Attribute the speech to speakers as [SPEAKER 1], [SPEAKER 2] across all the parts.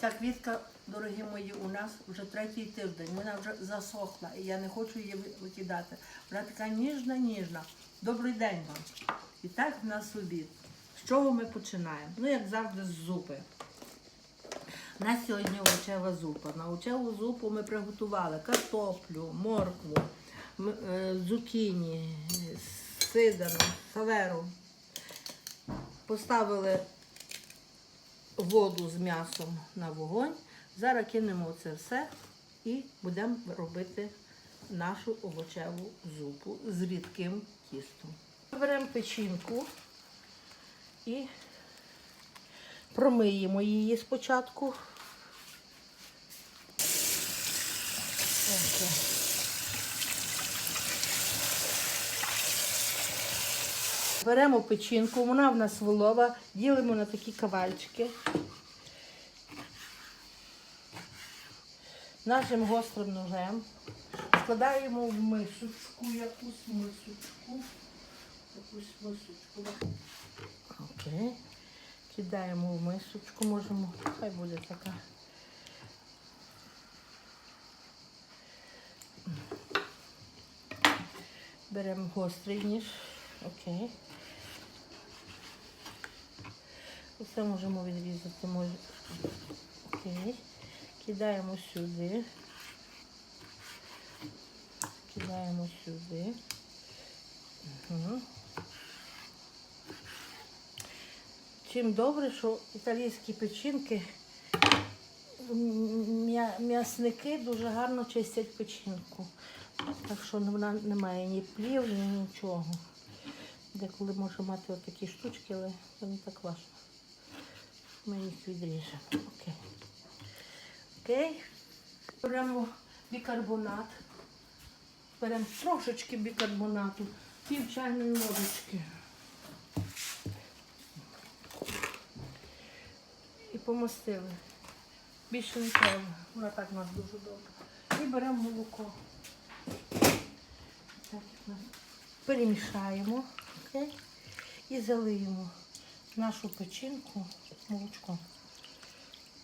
[SPEAKER 1] Ця квітка, дорогі мої, у нас вже третій тиждень. Вона вже засохла, і я не хочу її викидати. Вона така ніжна, ніжна. Добрий день вам. І так в нас. З чого ми починаємо? Ну, як завжди, з зупи. У нас сьогодні овочева зупа. На овочеву зупу ми приготували картоплю, моркву, е, цукіні, е, сидану, салеру. Поставили воду з м'ясом на вогонь. Зараз кинемо це все і будемо робити нашу овочеву зупу з рідким тістом. Беремо печінку і промиємо її спочатку. Ось. Беремо печінку, вона в нас волова, ділимо на такі кавальчики. Нашим гострим ножем складаємо в мисочку, якусь мисочку. Якусь мисочку. Окей. Кидаємо в мисочку, можемо, хай буде така. Беремо гострий ніж. Окей. Оце можемо відрізати. Окей. Кидаємо сюди. Кидаємо сюди. Угу. Чим добре, що італійські печінки, м'ясники дуже гарно чистять печінку. Так що вона не має ні плів, ні нічого. Деколи може мати отакі штучки, але це не так важливо. Ми їх. Окей. Окей. Беремо бікарбонат. Беремо трошечки бікарбонату, пів чайної ложечки. І помастили. Більше не треба. Вона так у нас дуже добре. І беремо молоко. Так. Перемішаємо. Окей? І залиємо нашу печінку молочком.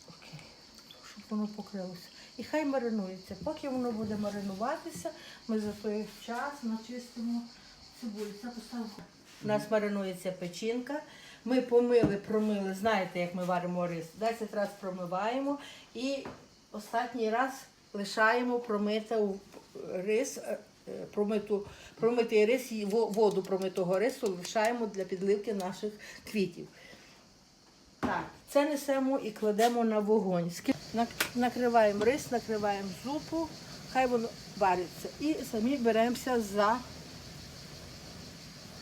[SPEAKER 1] Окей. Щоб воно покрилося. І хай маринується. Поки воно буде маринуватися, ми за той час начистимо цибулю. Це поставимо. У нас маринується печінка. Ми помили, промили, знаєте, як ми варимо рис. 10 разів промиваємо і останній раз лишаємо промити рис, е, промиту, промитий рис і воду промитого рису лишаємо для підливки наших квітів. Так, це несемо і кладемо на вогонь. Накриваємо рис, накриваємо зупу, хай воно вариться. І самі беремося за,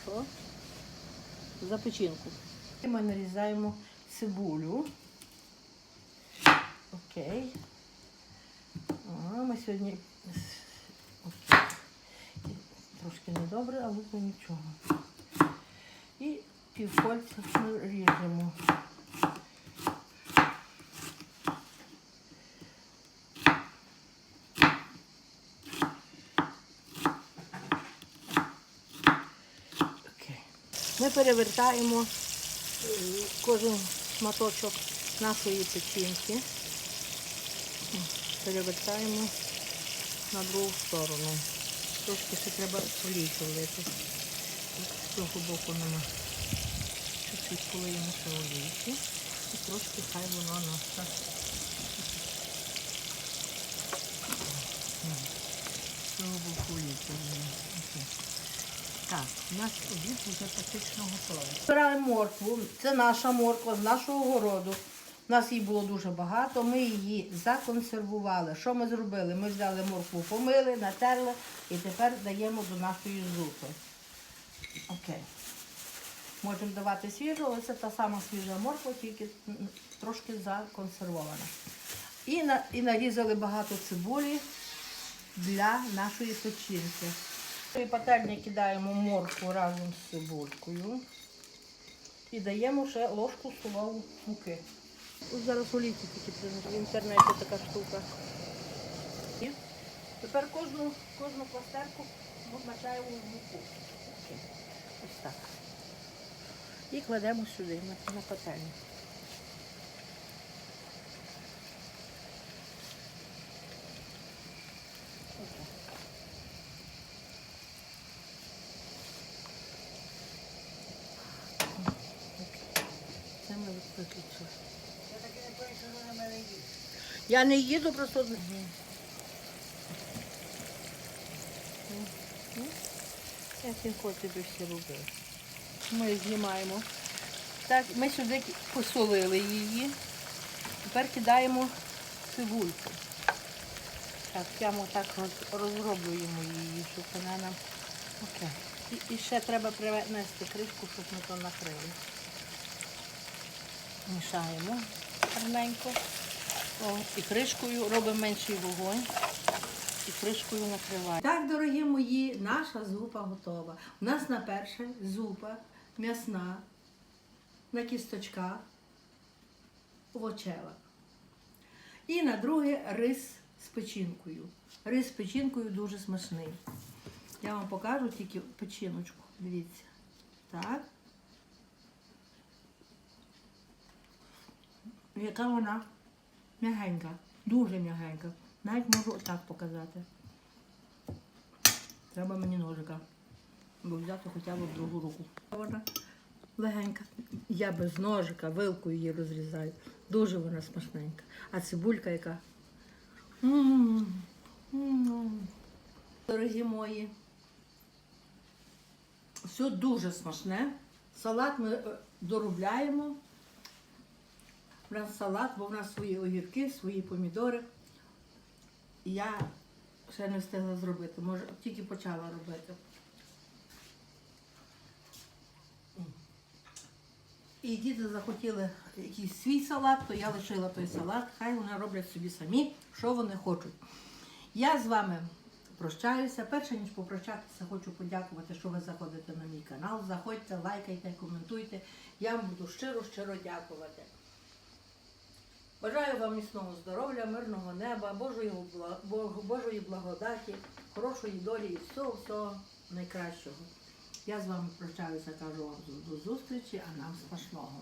[SPEAKER 1] що? за печінку. І ми нарізаємо цибулю. Окей. А, ми сьогодні. Трошки недобре, але то нічого. І півкольця ріжемо. Ми перевертаємо е, кожен шматочок нашої печінки. Перевертаємо на другу сторону. Трошки ще треба олійки влити. З цього боку нема. Чуть-чуть полиємо ще олійки. І трошки хай воно. М, З цього боку влиємо. Так, у нас обід вже практично готовий. Збираємо моркву. Це наша морква з нашого городу. У нас її було дуже багато. Ми її законсервували. Що ми зробили? Ми взяли моркву, помили, натерли і тепер даємо до нашої зупи. Окей. Можемо давати свіжу, але це та сама свіжа морква, тільки трошки законсервована. І, на, і нарізали багато цибулі для нашої печінки. І пательні кидаємо моркву разом з цибулькою і даємо ще ложку столову муки. Зараз у літі тільки в інтернеті така штука. Тепер кожну кожну пластерку вмачаємо в муку. Ось так. І кладемо сюди, на пательню. Це ми виключили. Я не їду, просто. Як він хоче би робив. Ми знімаємо. Так, ми сюди посолили її. Тепер кидаємо цибульку. Так, прямо так розроблюємо її, щоб вона нам. Окей. І, і ще треба принести кришку, щоб ми то накрили. Мішаємо гарненько. О, і кришкою робимо менший вогонь. І кришкою накриваємо. Так, дорогі мої, наша зупа готова. У нас на перше зупа м'ясна на кісточках овочева. І на друге рис з печінкою. Рис з печінкою дуже смачний. Я вам покажу тільки печіночку. Дивіться. Так. Яка вона м'ягенька, дуже м'ягенька. Навіть можу отак показати. Треба мені ножика. Бо взяти хоча б в другу руку. Вона легенька. Я без ножика, вилкою її розрізаю. Дуже вона смачненька. А цибулька яка. Дорогі мої. Все дуже смачне. Салат ми е, доробляємо. У нас салат, бо в нас свої огірки, свої помідори. Я ще не встигла зробити, може, тільки почала робити. І діти захотіли якийсь свій салат, то я лишила той салат, хай вони роблять собі самі, що вони хочуть. Я з вами прощаюся. Перше ніж попрощатися, хочу подякувати, що ви заходите на мій канал. Заходьте, лайкайте, коментуйте. Я вам буду щиро-щиро дякувати. Бажаю вам міцного здоров'я, мирного неба, Божої, Божої благодаті, хорошої долі і всього-всього найкращого. Я з вами прощаюся, кажу вам до зустрічі, а нам смачного.